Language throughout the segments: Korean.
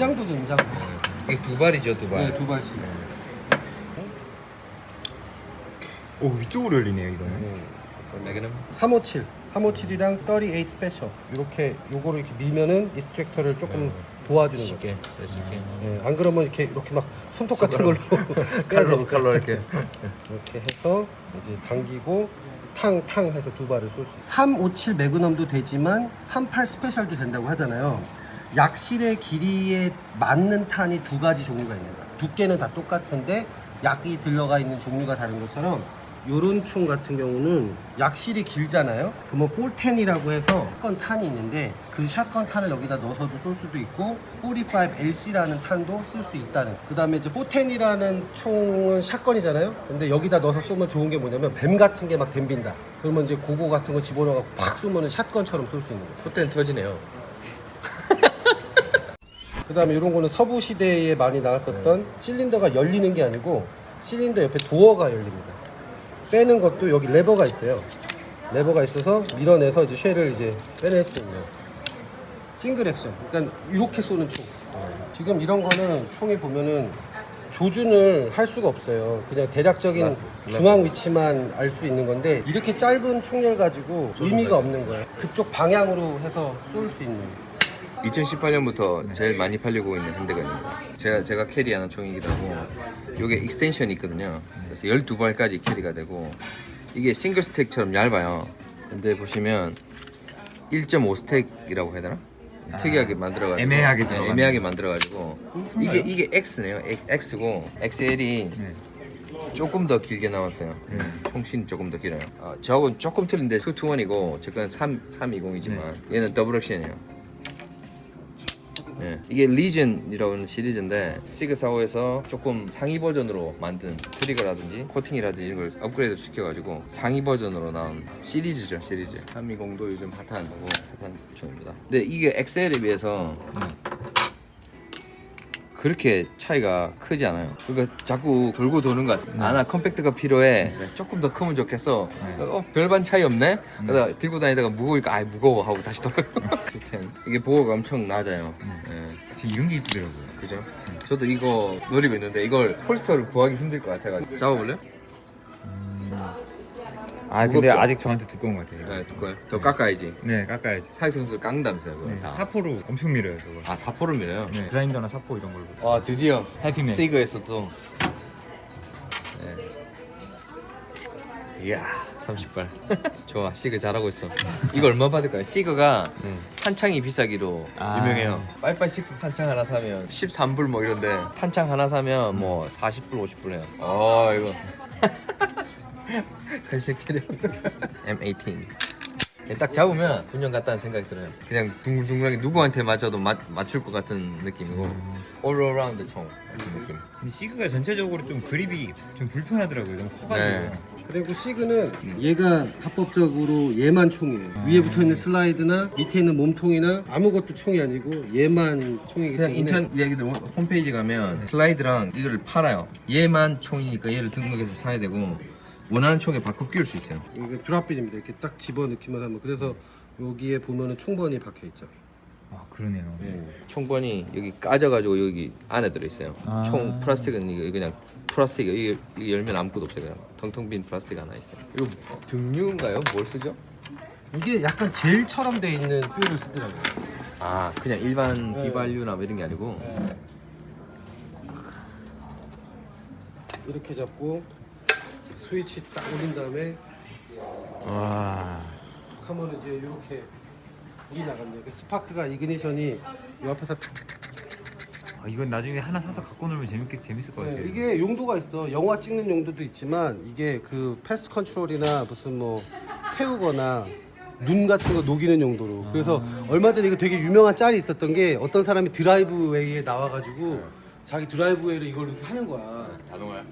인장도죠 인장도. 이게 두 발이죠 두 발. 네, 두 발씩. 오 위쪽으로 열리네요 이거는. 음. 매그넘. 357, 357이랑 38 스페셜 이렇게 요거를 이렇게 밀면은 이스트랙터를 조금 음. 도와주는 거죠. 쉽게 있게. 예, 안 그러면 이렇게 이렇게 막 손톱 같은 걸로 빼야 칼로 되니까. 칼로 이렇게. 이렇게 해서 이제 당기고 탕탕 해서 두 발을 쏠 수 있어요. 357 매그넘도 되지만 38 스페셜도 된다고 하잖아요. 약실의 길이에 맞는 탄이 두 가지 종류가 있는 거예요. 두께는 다 똑같은데 약이 들어가 있는 종류가 다른 것처럼 요런 총 같은 경우는 약실이 길잖아요. 그러면 볼텐이라고 해서 샷건 탄이 있는데 그 샷건 탄을 여기다 넣어서도 쏠 수도 있고 45 LC라는 탄도 쓸 수 있다는. 그 다음에 이제 포텐이라는 총은 샷건이잖아요. 근데 여기다 넣어서 쏘면 좋은 게 뭐냐면 뱀 같은 게막 댐빈다. 그러면 이제 고고 같은 거 집어넣어갖고 팍 쏘면 은 샷건처럼 쏠 수 있는 거예요. 포텐 터지네요. 그 다음에 이런 거는 서부 시대에 많이 나왔었던 실린더가 열리는 게 아니고 실린더 옆에 도어가 열립니다. 빼는 것도 여기 레버가 있어요. 레버가 있어서 밀어내서 이제 쉘을 이제 빼낼 수 있는 싱글 액션. 그러니까 이렇게 쏘는 총. 지금 이런 거는 총이 보면은 조준을 할 수가 없어요. 그냥 대략적인 슬라스, 슬라스. 중앙 위치만 알 수 있는 건데 이렇게 짧은 총열 가지고 의미가 없는 거예요. 그쪽 방향으로 해서 쏠 수 있는. 2018년부터 제일 많이 팔리고 있는 핸드건입니다. 제가 제가 캐리하는 총이기도 하고 이게 익스텐션이 있거든요. 그래서 12발까지 캐리가 되고 이게 싱글 스택처럼 얇아요. 근데 보시면 1.5 스택이라고 해야 되나? 특이하게 만들어가지고 애매하게 네. 애매하게 만들어가지고 이게 이게 X네요. X고 XL이 네. 조금 더 길게 나왔어요. 네. 통신이 조금 더 길어요. 아, 저하고는 조금 틀린데 221이고 제건 3, 320이지만 얘는 더블 액션이에요. 네. 이게 리전이라는 시리즈인데 시그 사오에서 조금 상위 버전으로 만든 트리거라든지 코팅이라든지 이런 걸 업그레이드 시켜가지고 상위 버전으로 나온 시리즈죠 시리즈. 320도 요즘 핫한 거고 핫한 총입니다. 근데 이게 엑셀에 비해서 그렇게 차이가 크지 않아요. 그러니까 자꾸 돌고 도는 것 같아. 아, 나 컴팩트가 필요해. 조금 더 크면 좋겠어. 어, 별반 차이 없네? 그러다 들고 다니다가 무거우니까, 아 무거워. 하고 다시 돌아가. 이게 보호가 엄청 낮아요. 예, 저 이런 게 이쁘더라고요. 그죠? 저도 이거 노리고 있는데, 이걸 폴스터를 구하기 힘들 것 같아가지고. 잡아볼래요? 아 근데 무겁죠? 아직 저한테 두꺼운 것 같아요. 네, 두꺼워요. 더 깎아야지. 네 깎아야지. 사익 선수 깡다면서요, 그거 네, 다. 사포로 엄청 밀어요 저거. 아, 사포를 밀어요? 네. 그라인더나 사포 이런 걸로. 와, 드디어. 해피맨. 시그에서 또. 네. 이야, 30발. 좋아, 시그 잘하고 있어. 이거 얼마 받을까요? 시그가 네. 탄창이 비싸기로 아. 유명해요. 빠이빠이 6 탄창 하나 사면 13불 뭐 이런데 탄창 하나 사면 뭐 40불, 50불 해요. 어, 이거. 간식끼리 M18. 딱 잡으면 군용 같다는 생각이 들어요. 그냥 둥글둥글하게 누구한테 맞아도 맞, 맞출 것 같은 느낌이고 all around 총 같은 느낌. 근데 시그가 전체적으로 좀 그립이 좀 불편하더라고요. 너무 커가지고. 네. 그리고 시그는 얘가 합법적으로 얘만 총이에요. 위에 붙어 있는 슬라이드나 밑에 있는 몸통이나 아무것도 총이 아니고 얘만 총이기 그냥 때문에 인터넷 얘기들 홈페이지 가면 슬라이드랑 이거를 팔아요. 얘만 총이니까 얘를 등록해서 사야 되고 원하는 총에 바꿔 끼울 수 있어요. 이게 드랍빈입니다. 이렇게 딱 집어 넣기만 하면 그래서 여기에 보면은 총번이 박혀 있죠. 아 그러네요. 총번이 여기 까져가지고 여기 안에 들어있어요. 아. 총 플라스틱은 이거 그냥 플라스틱 이게, 이게 열면 아무것도 없어요. 그냥 텅텅 빈 플라스틱 하나 있어요. 이거 등류인가요? 뭘 쓰죠? 이게 약간 젤처럼 돼 있는 뼈를 쓰더라고요. 아 그냥 일반 네. 휘발유나 뭐 이런 게 아니고 이렇게 잡고 스위치 딱 올린 다음에 와. 하면 이제 이렇게 불이 나갑니다. 그 스파크가 이그니션이 이 앞에서 탁탁탁 아, 이건 나중에 하나 사서 갖고 놀면 재밌겠 재밌을 것 같아요. 네, 이게 용도가 있어. 영화 찍는 용도도 있지만 이게 그 패스 컨트롤이나 무슨 뭐 태우거나 눈 같은 거 녹이는 용도로. 그래서 얼마 전에 이거 되게 유명한 짤이 있었던 게 어떤 사람이 드라이브웨이에 나와가지고 자기 드라이브웨이를 이걸 이렇게 하는 거야. 자동화요?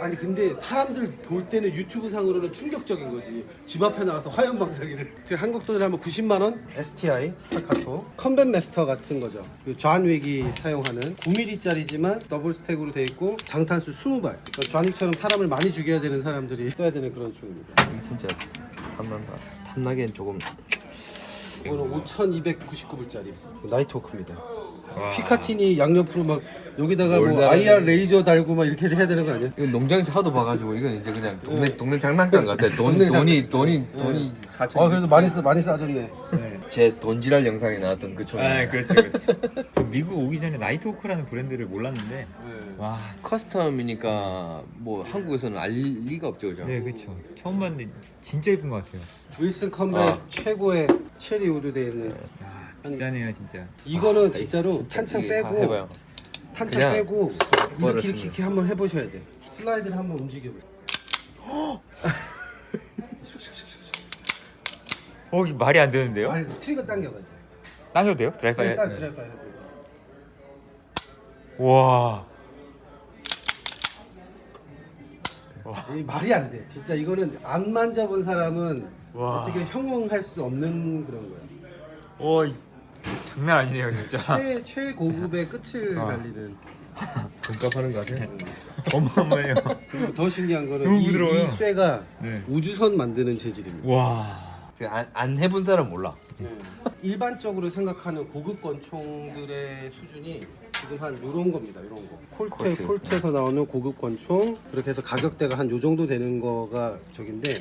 아니 근데 사람들 볼 때는 유튜브 상으로는 충격적인 거지. 집 앞에 나와서 화염 방사기를. 지금 한국 돈으로 하면 90만 원. STI 스타카토 컴뱃 마스터 같은 거죠. 그존 윅이 사용하는 9mm짜리지만 더블 스택으로 돼 있고 장탄수 20발. 그러니까 존 윅처럼 사람을 많이 죽여야 되는 사람들이 써야 되는 그런 총입니다. 이게 진짜 탐난다. 탐나기엔 조금 이거는 5,299불짜리 나이트 워크입니다. 와. 피카티니 양옆으로 막 여기다가 뭘뭐 달아야 IR 돼? 레이저 달고 막 이렇게 해야 되는 거 아니야? 이거 농장에서 하도 봐가지고 이건 이제 그냥 동네 동네 장난감 같아. 돈 동네 돈이 돈이 돈이 사천. 아 그래도 많이 싸 많이 싸졌네. 제 돈지랄 영상에 나왔던 그 총. 아 그렇죠 그렇죠 미국 오기 전에 나이트호크라는 브랜드를 몰랐는데 네. 와 커스텀이니까 뭐 한국에서는 알 리가 없죠, 그죠? 네, 그렇죠. 처음 봤는데 진짜 예쁜 것 같아요. 윌슨 컴백 아. 최고의 체리 우드 돼 있는. 야, 비싸네요, 진짜. 이거는 진짜로 진짜 탄창 빼고 해봐요. 탄창 그냥 빼고. 이렇게 이렇게 이렇게 한번 해보셔야 돼. 슬라이드를 한번 움직여보세요. 어, 이거 말이 안 되는데요? 아니 트리거 당겨봐야지. 당겨도 돼요? 드라이버 네, 해. 딱 드라이브 해보고. 와. 이 말이 안 돼. 진짜 이거는 안 만져본 사람은 와. 어떻게 형용할 수 없는 그런 거야. 오, 이- 장난 아니네요, 진짜. 최 최고급의 끝을 아. 달리는. 돈값 하는 거 같아. 어마어마해요. 그리고 더 신기한 거는 너무 이, 부드러워요. 이 쇠가 네. 우주선 만드는 재질입니다. 와. 안, 안 해본 사람 몰라. 네. 일반적으로 생각하는 고급 권총들의 수준이 지금 한 요런 겁니다. 요런 거. 콜테 콜트. 콜트에서 나오는 고급 권총 그렇게 해서 가격대가 한 요 정도 되는 거가 저긴데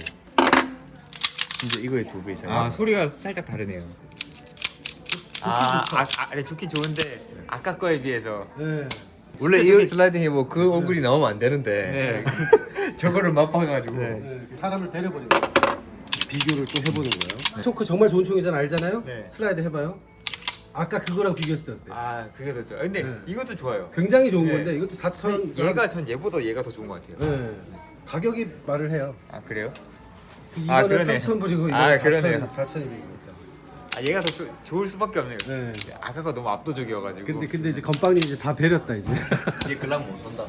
진짜 이거의 두 배 이상. 아, 소리가 살짝 다르네요. 아, 아, 아, 네, 좋긴 좋은데 아까 거에 비해서 네. 원래 진짜 이거 저기- 슬라이딩 해뭐 그 얼굴이 나오면 안 되는데 네. 저거를 맛봐가지고 네. 네, 사람을 거예요. 비교를 또 해보는 거예요. 토크 정말 좋은 총이잖아 알잖아요. 네. 슬라이드 해봐요. 아까 그거랑 비교했을 때 어때? 아, 그게 더 좋아요. 근데 네. 이것도 좋아요. 굉장히 좋은 네. 건데 이것도 4천. 근데 얘가 전 얘보다 얘가 더 좋은 것 같아요. 네. 가격이 말을 해요. 아, 그래요? 이거는 아, 그러네. 3천 불이고 이거는 아, 4천 그러네요. 4,200입니다. 아, 얘가 더 좋- 좋을 수밖에 없네요. 네. 아까가 너무 압도적이어가지고. 근데 근데 이제 건빵님 이제 다 배렸다 이제. 이제 글랑 못 son다.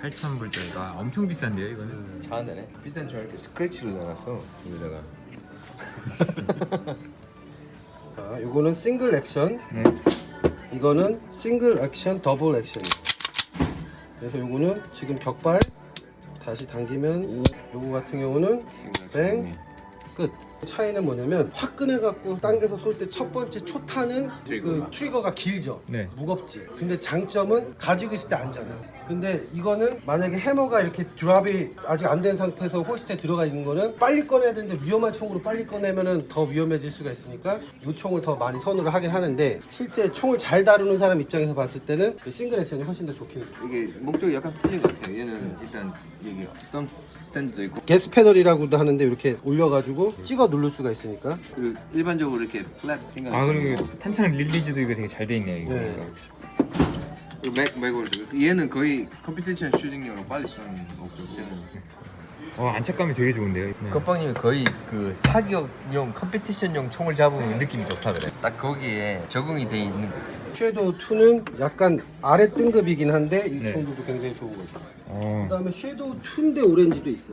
8천 불짜리가 엄청 비싼데요, 이거는. 차 안되네. 비싼 저 이렇게 스크래치를 넣어놨어 여기다가. 자, 요거는 싱글 액션, 네. 이거는 싱글 액션, 더블 액션. 그래서 요거는 지금 격발 다시 당기면 요거 같은 경우는 뱅 끝. 차이는 뭐냐면 화끈해 갖고 당겨서 쏠 때 첫 번째 초타는 트리거가. 그 트리거가 길죠. 네. 무겁지. 근데 장점은 가지고 있을 때 안잖아요. 근데 이거는 만약에 해머가 이렇게 드랍이 아직 안 된 상태에서 홀스트에 들어가 있는 거는 빨리 꺼내야 되는데 위험한 총으로 빨리 꺼내면은 더 위험해질 수가 있으니까 이 총을 더 많이 선호를 하긴 하는데 실제 총을 잘 다루는 사람 입장에서 봤을 때는 그 싱글 액션이 훨씬 더 좋긴 해요. 이게 목적이 약간 틀린 것 같아요. 얘는 일단 여기 덤 스탠드도 있고 게스 패널이라고도 하는데 이렇게 올려가지고 찍어 누를 수가 있으니까 그리고 일반적으로 이렇게 플랫 생각. 아, 그리고 탄창 릴리즈도 이거 되게 잘 돼 있네요, 이거. 네. 그리고 맥 맥월드 얘는 거의 컴피티션 슈팅용으로 빨리 쏘는 목적. 쟤는. 어, 안착감이 되게 좋은데요. 네. 건빵님은 거의 그 사격용 컴피티션용 총을 잡으면 느낌이 좋다 그래. 딱 거기에 적응이 돼 있는 것 같아. 섀도우 2는 약간 아래 등급이긴 한데 이 네. 총들도 굉장히 좋은 거죠. 어. 그다음에 섀도우 2인데 오렌지도 있어.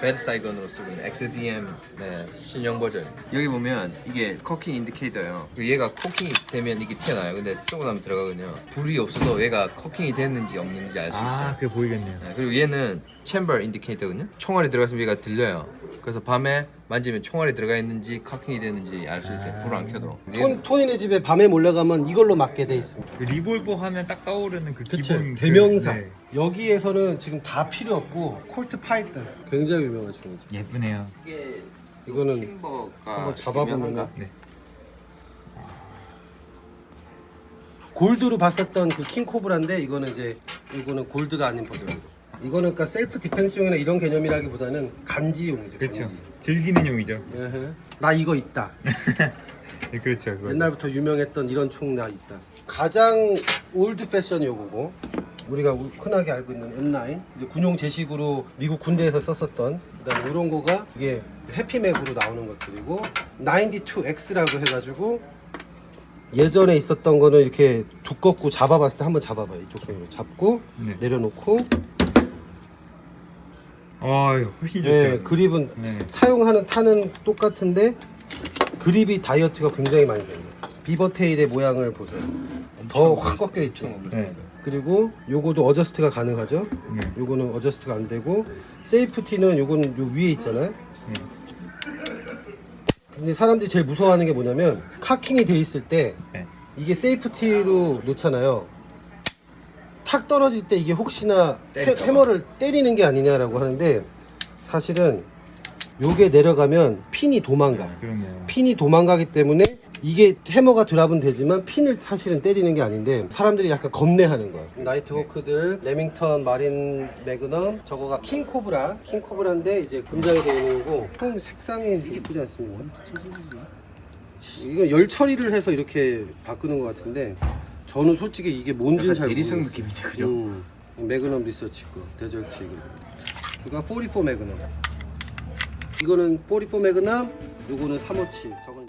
베르사이건으로 쓰고 있는 XDM 네, 신형 버전. 여기 보면 이게 커킹 인디케이터예요. 그 얘가 커킹이 되면 이게 튀어나와요. 근데 쓰고 나면 들어가거든요. 불이 없어도 얘가 커킹이 됐는지 없는지 알 수 있어요. 아, 그게 보이겠네요. 네, 그리고 얘는 챔버 인디케이터거든요. 총알이 들어갔으면 얘가 들려요. 그래서 밤에 만지면 총알이 들어가 있는지 커킹이 됐는지 알 수 있어요 불 안 켜도 톤, 토니네 집에 밤에 몰려가면 이걸로 맞게 돼 있습니다. 그 리볼버 하면 딱 떠오르는 그 그치 기본 그- 대명사. 네. 여기에서는 지금 다 필요 없고 콜트 파이튼 굉장히 유명한 총이죠. 예쁘네요. 이게 이거는 한번 잡아보면 네. 골드로 봤었던 그 킹코브라인데 이거는 이제 이거는 골드가 아닌 버전. 이거는 그러니까 셀프 디펜스용이나 이런 개념이라기보다는 간지용이죠. 그렇죠. 간지. 즐기는 용이죠. 에헤. 나 이거 있다. 네, 그렇죠. 그거. 옛날부터 유명했던 이런 총 나 있다. 가장 올드 패션 요거고 우리가 우- 흔하게 알고 있는 M9 이제 군용 제식으로 미국 군대에서 썼었던 그다음에 이런 거가 이게 해피맥으로 나오는 것들이고 92X라고 해가지고 예전에 있었던 거는 이렇게 두껍고 잡아봤을 때 한번 잡아봐요 이쪽 손으로 잡고 네. 내려놓고 아, 훨씬 좋죠. 네, 그립은 네. 사용하는 탄은 똑같은데 그립이 다이어트가 굉장히 많이 돼요 비버 테일의 모양을 보세요 더 확 꺾여 있죠 네. 그리고 요거도 어저스트가 가능하죠 네. 요거는 어저스트가 안 되고 세이프티는 요거는 요 위에 있잖아요 네. 근데 사람들이 제일 무서워하는 게 뭐냐면 카킹이 돼 있을 때 네. 이게 세이프티로 놓잖아요. 탁 떨어질 때 이게 혹시나 때릴까 봐. 해머를 때리는 게 아니냐라고 하는데 사실은 요게 내려가면 핀이 도망가. 그러네요. 핀이 도망가기 때문에 이게 해머가 드랍은 되지만 핀을 사실은 때리는 게 아닌데 사람들이 약간 겁내하는 거야. 나이트 호크들, 레밍턴, 마린 매그넘, 저거가 킹코브라, 킹코브라인데 이제 금장이 되어 있는 거고 총 색상이 이쁘지 않습니까? 이거 열 처리를 해서 이렇게 바꾸는 것 같은데 저는 솔직히 이게 뭔지는 잘 약간 대리석 모르겠어요. 느낌이죠, 그죠? 음, 매그넘 리서치 거 데절트 이거. 이거 44 매그넘. 이거는 44 매그넘, 요거는 357. 저건